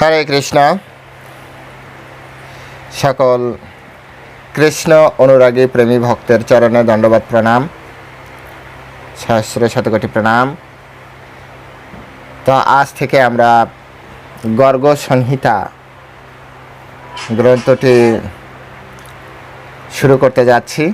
হরে কৃষ্ণ। সকল কৃষ্ণ অনুরাগী প্রেমী ভক্তের চরণে দণ্ডবাদ প্রণাম। সহস্র শতকোটি প্রণাম। তো আজ থেকে আমরা গর্গ সংহিতা গ্রন্থটি শুরু করতে যাচ্ছি।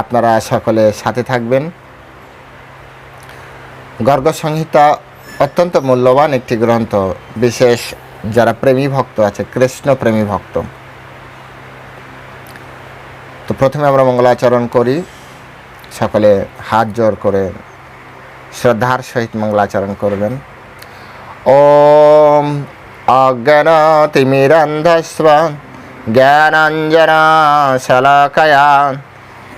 আপনারা সকলে সাথে থাকবেন। গর্গ সংহিতা অত্যন্ত মূল্যবান একটি গ্রন্থ, বিশেষ যারা প্রেমী ভক্ত আছে, কৃষ্ণ প্রেমী ভক্ত। তো প্রথমে আমরা মঙ্গলাচরণ করি, সকলে হাত জোর করে শ্রদ্ধার সহিত মঙ্গলাচরণ করবেন। ওম অজ্ঞানতিমিরন্ধস্ব জ্ঞানাঞ্জনা শলাকয়া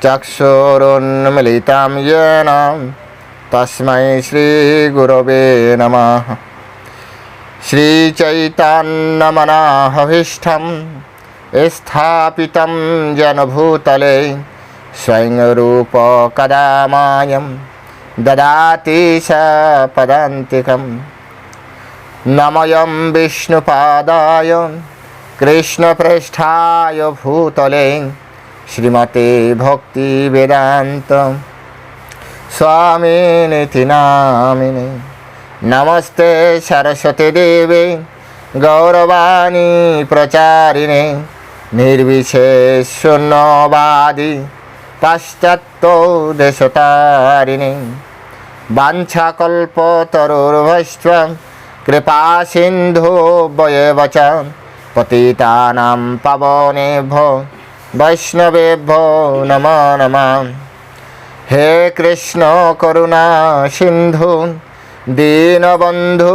চক্ষুরুন্মিলিতাম ইয়েনাম। तस्मै श्रीगुरवे नमः श्रीचैतान्नमनाहविष्ठं स्थापितं जनभूतले स्वयंरूपकदा मायं ददाति स पदान्तिकं नमयं विष्णुपादाय कृष्णपृष्ठाय भूतले श्रीमते भक्तिवेदान्तम् స్వామినితి নমস্তে সরস্বতী দেবী, গৌরবাণী గౌరవాణి নির্বিশেষ শূন্যবাদী পাশ্চাত্য দেশতারিণী বাঞ্ছাকল্পতরুর্ভৈশ্চ কৃপা সিন্ধু বয়েবচ চ পতিতানাম পাবনেভ্য বৈষ্ণবেভ্য নম নমঃ। হে কৃষ্ণ করুণা সিন্ধু, দীনবন্ধু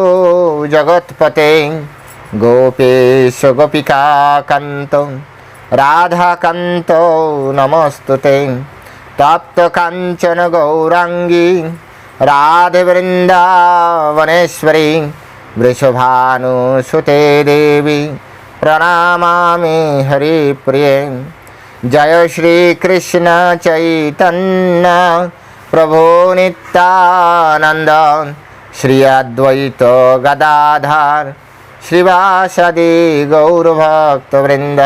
জগৎপতে, গোপেশ গোপিকাকান্ত, রাধাকান্ত নমস্তুতে। তপ্ত কাঞ্চন গৌরাঙ্গী রাধে বৃন্দাবনেশ্বরী বৃষভানুসুতে দেবী, প্রণামামি হরিপ্রিয়ে। জয় শ্রীকৃষ্ণ চৈতন্য, প্রভু নিত্যানন্দ, শ্রী অদ্বৈত গদাধার, শ্রীবাসাদি গৌরভক্তবৃন্দ।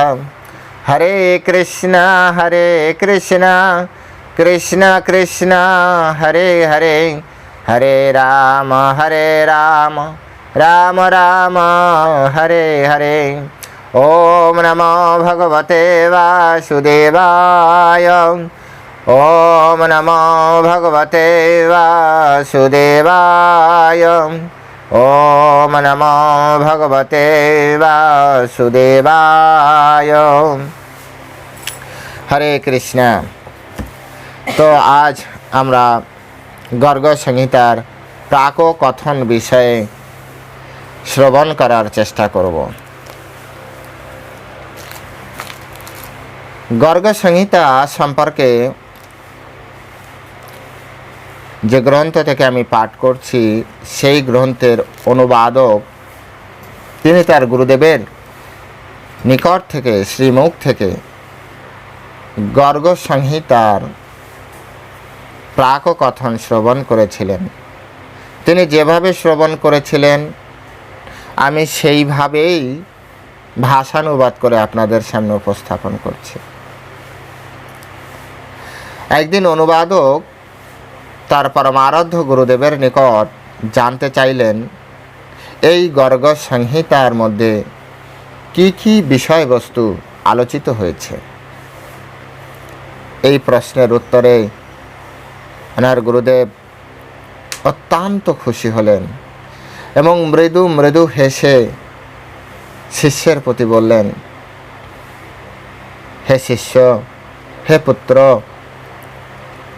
হরে কৃষ্ণ হরে কৃষ্ণ কৃষ্ণ কৃষ্ণ, হরে হরে হরে রাম হরে রাম রাম রাম, হরে হরে। ॐ नमो भगवते वासुदेवाय ॐ नमो भगवते वासुदेवाय ॐ नमो भगवते वासुदेवाय হরে কৃষ্ণ তো আজ আমরা গর্গ সংহিতার প্রাক কথন বিষয়ে শ্রবণ করার চেষ্টা করব গর্গ সংহিতা সম্পর্কে যে গ্রন্থ থেকে আমি পাঠ করছি, সেই গ্রন্থের অনুবাদক তিনি তার গুরুদেবের নিকট থেকে, শ্রীমুখ থেকে গর্গ সংহিতার প্রাক কথন শ্রবণ করেছিলেন। তিনি যেভাবে শ্রবণ করেছিলেন, আমি সেইভাবেই ভাষানুবাদ করে আপনাদের সামনে উপস্থাপন করছি। একদিন অনুবাদক তার পরমারাধ্য গুরুদেবের নিকট জানতে চাইলেন, এই গর্গ সংহিতার মধ্যে কি কি বিষয়বস্তু আলোচিত হয়েছে? এই প্রশ্নের উত্তরে ওনার গুরুদেব অত্যন্ত খুশি হলেন এবং মৃদু মৃদু হেসে শিষ্যের প্রতি বললেন, হে শিষ্য, হে পুত্র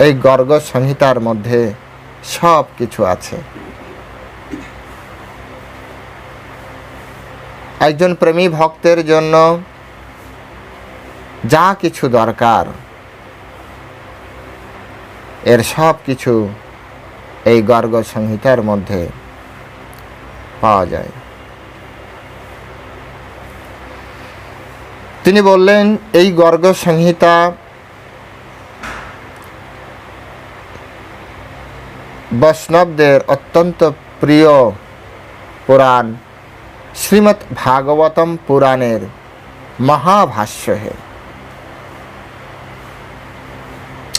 এই গর্গ সংহিতার মধ্যে সব কিছু আছে। একজন প্রেমী ভক্তের জন্য যা কিছু দরকার, এর সব কিছু এই গর্গ সংহিতার মধ্যে পাওয়া যায়। তিনি বললেন, এই গর্গ সংহিতা বৈষ্ণবদের অত্যন্ত প্রিয় পুরাণ শ্রীমৎ ভাগবতম পুরাণের মহাভাষ্য হে।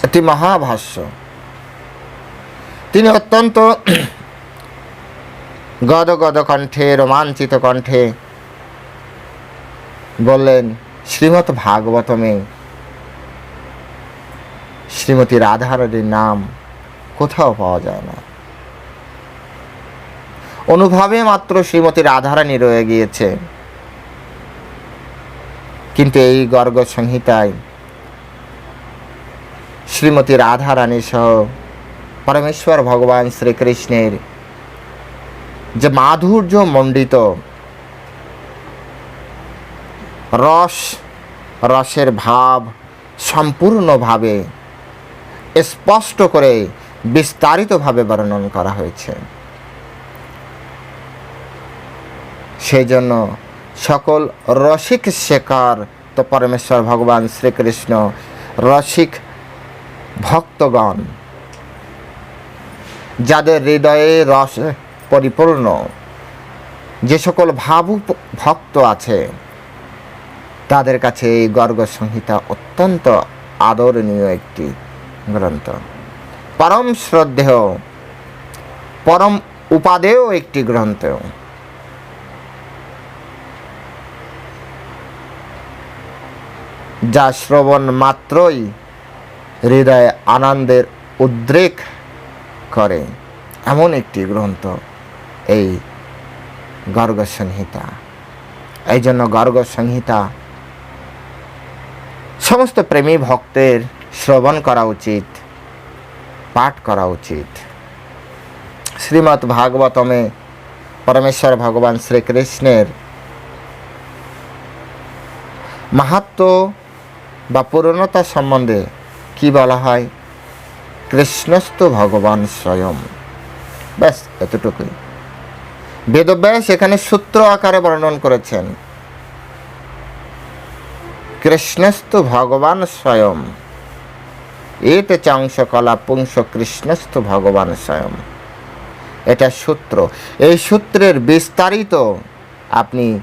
এটি মহাভাষ্য। তিনি অত্যন্ত গদ গদ কণ্ঠে রোমাঞ্চিত কণ্ঠে বললেন শ্রীমৎ ভাগবতমে শ্রীমতী রাধারণীর নাম কোথাও পাওয়া যায় না। অনুভবে মাত্র শ্রীমতী রাধারানী রয়ে গিয়েছে। কিন্তু এই গর্গ সংহিতায় শ্রীমতী রাধারানী সহ পরমেশ্বর ভগবান শ্রীকৃষ্ণের যে মাধুর্য মণ্ডিত রস, রসের ভাব সম্পূর্ণভাবে স্পষ্ট করে বিস্তারিতভাবে বর্ণন করা হয়েছে। সেই জন্য সকল রসিক শেখার তো পরমেশ্বর ভগবান শ্রীকৃষ্ণ, রসিক ভক্তগণ, যাদের হৃদয়ে রস পরিপূর্ণ, যে সকল ভাবুক ভক্ত আছে, তাদের কাছে এই গর্গ সংহিতা অত্যন্ত আদরণীয় একটি গ্রন্থ। পরম শ্রদ্ধেয়, পরম উপাদেয় একটি গ্রন্থ। যা শ্রবণ মাত্রই হৃদয়ে আনন্দের উদ্রেক করে। এমন একটি গ্রন্থ, এই গর্গ সংহিতা এই জন্য গর্গ সংহিতা সমস্ত প্রেমী ভক্তের শ্রবণ করা উচিত। পাঠ করা উচিত। শ্রীমৎ ভাগবতমে পরমেশ্বর ভগবান শ্রীকৃষ্ণের মাহাত্ম বা পূর্ণতা সম্বন্ধে কি বলা হয়? কৃষ্ণস্থ ভগবান স্বয়ং। ব্যাস, এতটুকুই। বেদব্যাস এখানে সূত্র আকারে বর্ণন করেছেন। কৃষ্ণস্থ ভগবান স্বয়ং। এতে চাংশ কলা পুংস কৃষ্ণস্থ ভগবান স্বয়ং। এটা সূত্র। এই সূত্রের বিস্তারিত আপনি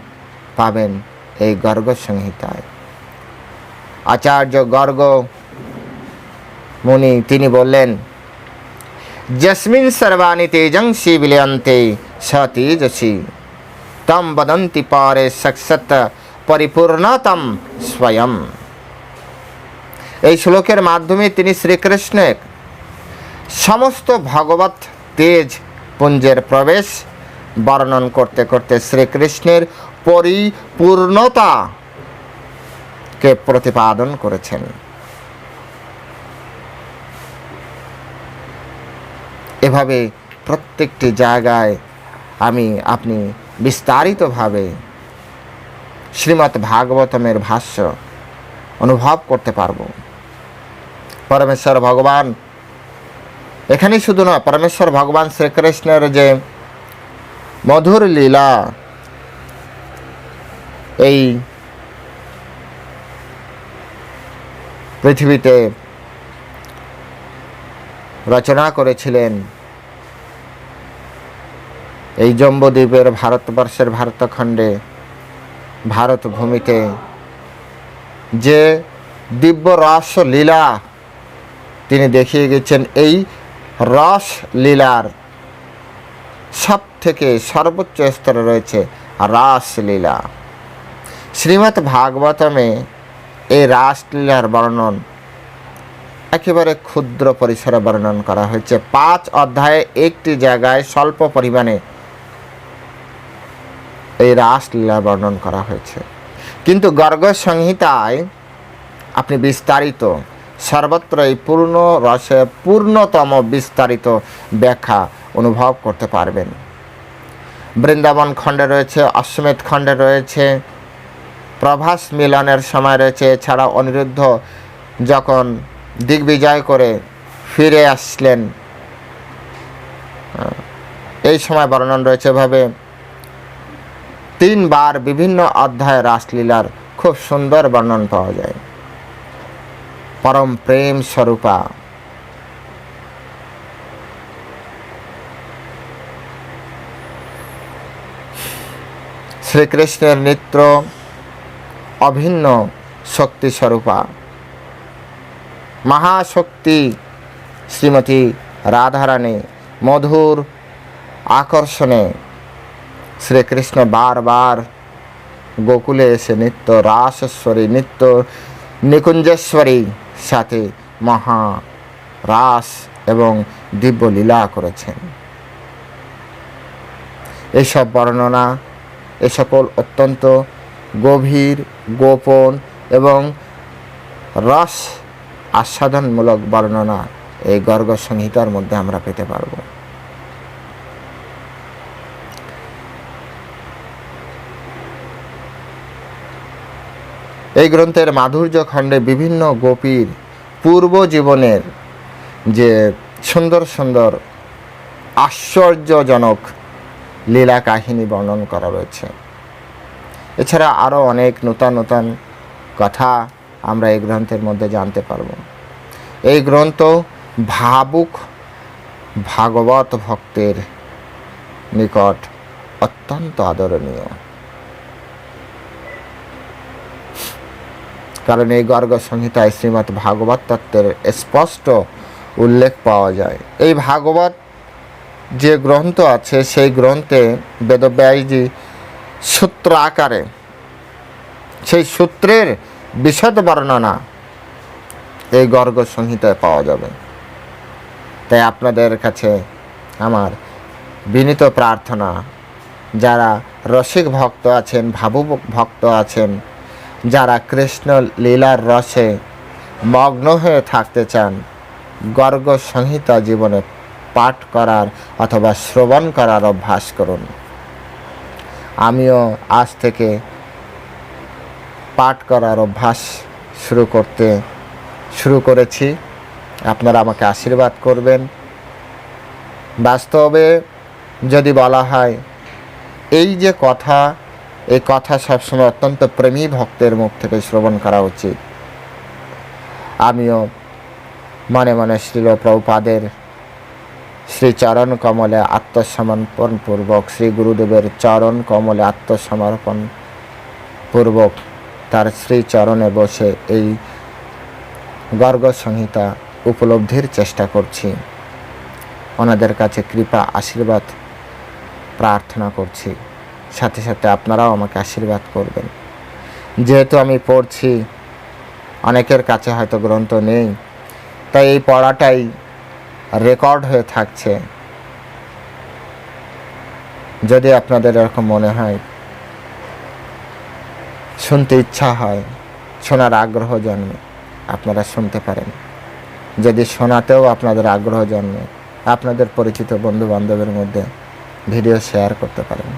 পাবেন এই গর্গ সংহিতায়। আচার্য গর্গ মুনি, তিনি বললেন, যস্মিন সর্বাণী তেজংসি বিলয়ন্তে স তেজসি তম বদন্তি পারে সৎ পরিপূর্ণতম স্বয়ং। এই শ্লোকের মাধ্যমে তিনি শ্রীকৃষ্ণের সমস্ত ভগবত তেজ পুঞ্জের প্রবেশ বর্ণন করতে করতে শ্রীকৃষ্ণের পরিপূর্ণতাকে প্রতিপাদন করেছেন। এভাবে প্রত্যেকটি জায়গায় আমি, আপনি বিস্তারিতভাবে শ্রীমৎ ভাগবতমের ভাষ্য অনুভব করতে পারব। পরমেশ্বর ভগবান। এখানেই শুধু নয় পরমেশ্বর ভগবান শ্রীকৃষ্ণের যে মধুর লীলা, এই পৃথিবীতে রচনা করেছিলেন। এই জম্বুদ্বীপের ভারতবর্ষের ভারতখণ্ডে ভারত ভূমিতে যে দিব্য রস লীলা তিনি দেখিয়ে গেছেন, এই রস লীলার সব থেকে সর্বোচ্চ স্তরে রয়েছে রাসলীলা। শ্রীমৎ ভাগবতমে এই রাসলীলার বর্ণন একেবারে ক্ষুদ্র পরিসরে বর্ণন করা হয়েছে। পাঁচ অধ্যায়ে একটি জায়গায় স্বল্প পরিমাণে এই রাসলীলা বর্ণন করা হয়েছে। কিন্তু গর্গ সংহিতায় আপনি বিস্তারিত সর্বত্র এই পূর্ণ রসে পূর্ণতম বিস্তারিত ব্যাখ্যা অনুভব করতে পারবেন। বৃন্দাবন খণ্ডে রয়েছে, অশ্বমেধ খণ্ডে রয়েছে, প্রভাস মিলনের সময় রয়েছে। এছাড়া অনিরুদ্ধ যখন দিগ্বিজয় করে ফিরে আসলেন এই সময় বর্ণন রয়েছে এভাবে, তিনবার বিভিন্ন অধ্যায় রাসলীলার খুব সুন্দর বর্ণন পাওয়া যায়। পরম প্রেম স্বরূপা। শ্রীকৃষ্ণের নৃত্য অভিন্ন শক্তি স্বরূপা। মহাশক্তি শ্রীমতী রাধারানী মধুর আকর্ষণে শ্রীকৃষ্ণ বারবার গোকুলে এসে নিত্য রাসেশ্বরী, নিত্য নিকুঞ্জেশ্বরী সাথে মহা রাস এবং দিব্য লীলা করেছেন। এইসব বর্ণনা, এ সকল অত্যন্ত গভীর, গোপন এবং রস আস্বাদনমূলক বর্ণনা এই গর্গ সংহিতার মধ্যে আমরা পেতে পারব। এই গ্রন্থের মাধুর্য খণ্ডে বিভিন্ন গোপীর পূর্ব জীবনের যে সুন্দর সুন্দর আশ্চর্যজনক লীলা কাহিনী বর্ণন করা রয়েছে। এছাড়া আরও অনেক নূতন নূতন কথা আমরা এই গ্রন্থের মধ্যে জানতে পারব। এই গ্রন্থ ভাবুক ভাগবত ভক্তের নিকট অত্যন্ত আদরণীয়। কারণ এই গর্গ সংহিতায় শ্রীমৎ ভাগবত তত্ত্বের স্পষ্ট উল্লেখ পাওয়া যায়। এই ভাগবত যে গ্রন্থ আছে, সেই গ্রন্থে বেদব্যাসজি সূত্র আকারে, সেই সূত্রের বিশদ বর্ণনা এই গর্গ সংহিতায় পাওয়া যাবে। তাই আপনাদের কাছে আমার বিনীত প্রার্থনা, যারা রসিক ভক্ত আছেন, ভাবুক ভক্ত আছেন যারা কৃষ্ণ লীলার রসে মগ্ন হয়ে থাকতে চান, গর্গ সংহিতা জীবনে পাঠ করার অথবা শ্রবণ করার অভ্যাস করুন। আমিও আজ থেকে পাঠ করার অভ্যাস শুরু করতে শুরু করেছি। আপনারা আমাকে আশীর্বাদ করবেন। বাস্তবে যদি বলা হয়, এই যে কথা এই কথা সবসময় অত্যন্ত প্রেমী ভক্তের মুখ থেকে শ্রবণ করা উচিত। আমিও মনে মনে শ্রীল প্রভুপাদের শ্রী চরণ কমলে আত্মসমর্পণ পূর্বক শ্রী গুরুদেবের চরণ কমলে আত্মসমর্পণ পূর্বক তার শ্রীচরণে বসে এই গর্গ সংহিতা উপলব্ধির চেষ্টা করছি। ওনাদের কাছে কৃপা, আশীর্বাদ, প্রার্থনা করছি। সাথে সাথে আপনারাও আমাকে আশীর্বাদ করবেন। যেহেতু আমি পড়ছি, অনেকের কাছে হয়তো গ্রন্থ নেই, তাই এই পড়াটাই রেকর্ড হয়ে থাকছে। যদি আপনাদের এরকম মনে হয়, শুনতে ইচ্ছা হয়, শোনার আগ্রহ জন্মে, আপনারা শুনতে পারেন। যদি শোনাতেও আপনাদের আগ্রহ জন্মে, আপনাদের পরিচিত বন্ধু বান্ধবের মধ্যে ভিডিও শেয়ার করতে পারেন।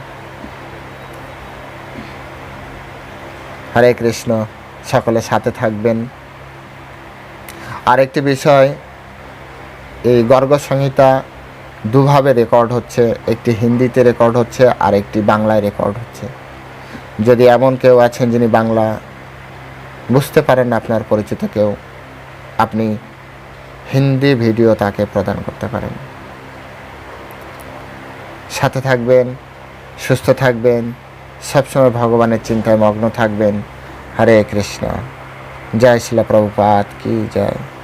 হরে কৃষ্ণ, সকলে সাথে থাকবেন। আরেকটি বিষয়, এই গর্গ সংহিতা দুভাবে রেকর্ড হচ্ছে, একটি হিন্দিতে রেকর্ড হচ্ছে আর একটি বাংলায় রেকর্ড হচ্ছে। যদি এমন কেউ আছেন যিনি বাংলা বুঝতে পারেন আপনার পরিচিত কেউ, আপনি হিন্দি ভিডিও তাকে প্রদান করতে পারেন। সাথে থাকবেন, সুস্থ থাকবেন সবসময় ভগবানের চিন্তায় মগ্ন থাকবেন। হরে কৃষ্ণ। জয় শিলা প্রভুপাত কি জয়।